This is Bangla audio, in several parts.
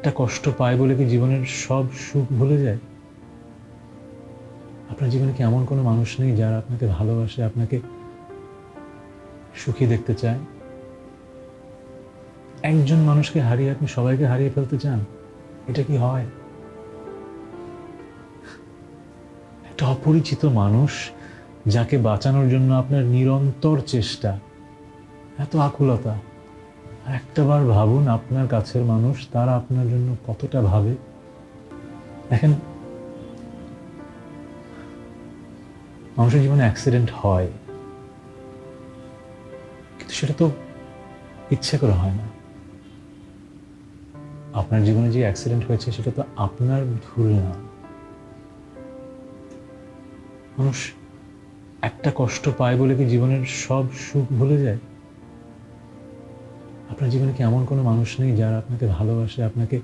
একটা কষ্ট পায় বলে কি জীবনের সব সুখ ভুলে যায়? আপনার জীবনে কি এমন কোনো মানুষ নেই যারা আপনাকে ভালোবাসে, আপনাকে সুখী দেখতে চায়? একজন মানুষকে হারিয়ে আপনি সবাইকে হারিয়ে ফেলতে চান, এটা কি হয়? একটা অপরিচিত মানুষ যাকে বাঁচানোর জন্য আপনার নিরন্তর চেষ্টা, এত আকুলতা একটাবার ভাবুন, আপনার কাছের মানুষ, তারা আপনার জন্য কতটা ভাবে? দেখেন, মানুষের জীবনে অ্যাক্সিডেন্ট হয়। কিন্তু সেটা তো ইচ্ছে করে হয় না। আপনার জীবনে যে অ্যাক্সিডেন্ট হয়েছে, সেটা তো আপনার ভুল না। মানুষ একটা কষ্ট পায় বলে কি জীবনের সব সুখ ভুলে যায়? আপনার জীবনে কি এমন কোনো মানুষ নেই যারা আপনাকে ভালোবাসে, আপনাকে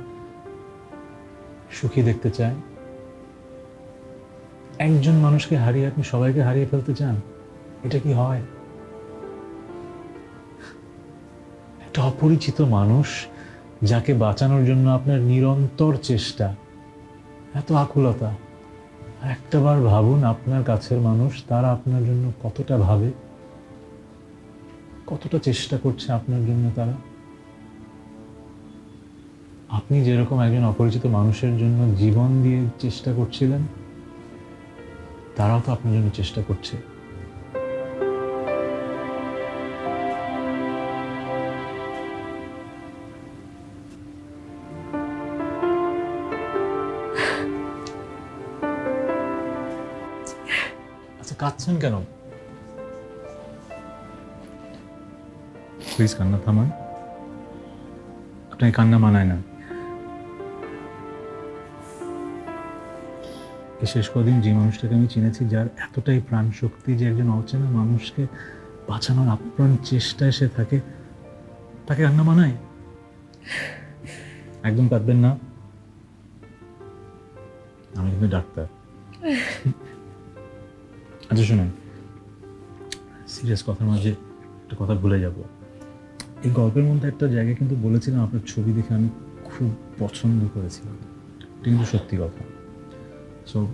সুখী দেখতে চায়? একজন মানুষকে হারিয়ে আপনি সবাইকে হারিয়ে ফেলতে চান, এটা কি হয়? একটা অপরিচিত মানুষ যাকে বাঁচানোর জন্য আপনার নিরন্তর চেষ্টা, এত আকুলতা একটাবার ভাবুন আপনার কাছের মানুষ, তারা আপনার জন্য কতটা ভাবে? কতটা চেষ্টা করছে আপনার জন্য তারা? আপনি যেরকম একজন অপরিচিত মানুষের জন্য জীবন দিয়ে চেষ্টা করছিলেন, তারাও তো আপনার জন্য চেষ্টা করছে। আচ্ছা কাঁদছেন কেন? প্লিজ কান্না থামান আপনাকে কান্না মানায় না। শেষ কদিন যে মানুষটাকে আমি চিনেছি, যার এতটাই প্রাণ শক্তি যে একজন অচেনা মানুষকে বাঁচানোর আপ্রাণ চেষ্টায় সে থাকে, তাকে কান্না মানায়? একদম কাঁদবেন না। আমি কিন্তু ডাক্তার। আচ্ছা শুনুন। সিরিয়াস কথার মাঝে একটা কথা ভুলে যাব। এই গল্পের মধ্যে একটা জায়গায় কিন্তু বলেছিলাম আপনার ছবি দেখে আমি খুব পছন্দ করেছিলাম। এটা কিন্তু সত্যি কথা। সো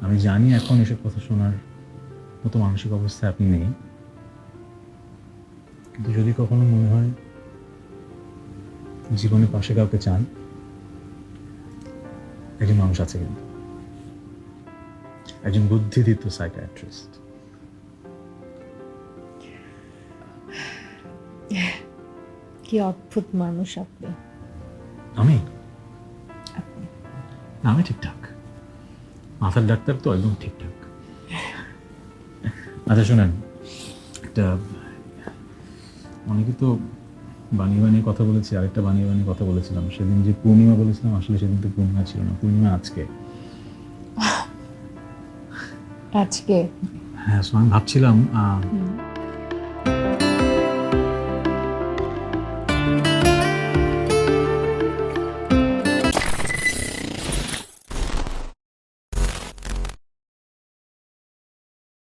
আমি জানি এখন এসব কথা শোনার মতো মানসিক অবস্থায় আপনি নেই। কিন্তু যদি কখনো মনে হয় জীবনে পাশে কাউকে চান, একজন মানুষ আছে কিন্তু। একজন বুদ্ধিদীপ্ত সাইকাট্রিস্ট কি অদ্ভুত মানুষ আপনি। আমি? আমি ঠিকঠাক। মাথার ডাক্তার তো একদম ঠিকঠাক। আচ্ছা শোনেন একটা অনেকে তো বানিয়ে বানিয়ে কথা বলেছি আরেকটা বানিয়ে বানিয়ে কথা বলেছিলাম। সেদিন যে পূর্ণিমা বলেছিলাম আসলে সেদিন তো পূর্ণিমা ছিল না। পূর্ণিমা আজকে। আজকে? হ্যাঁ আমি ভাবছিলাম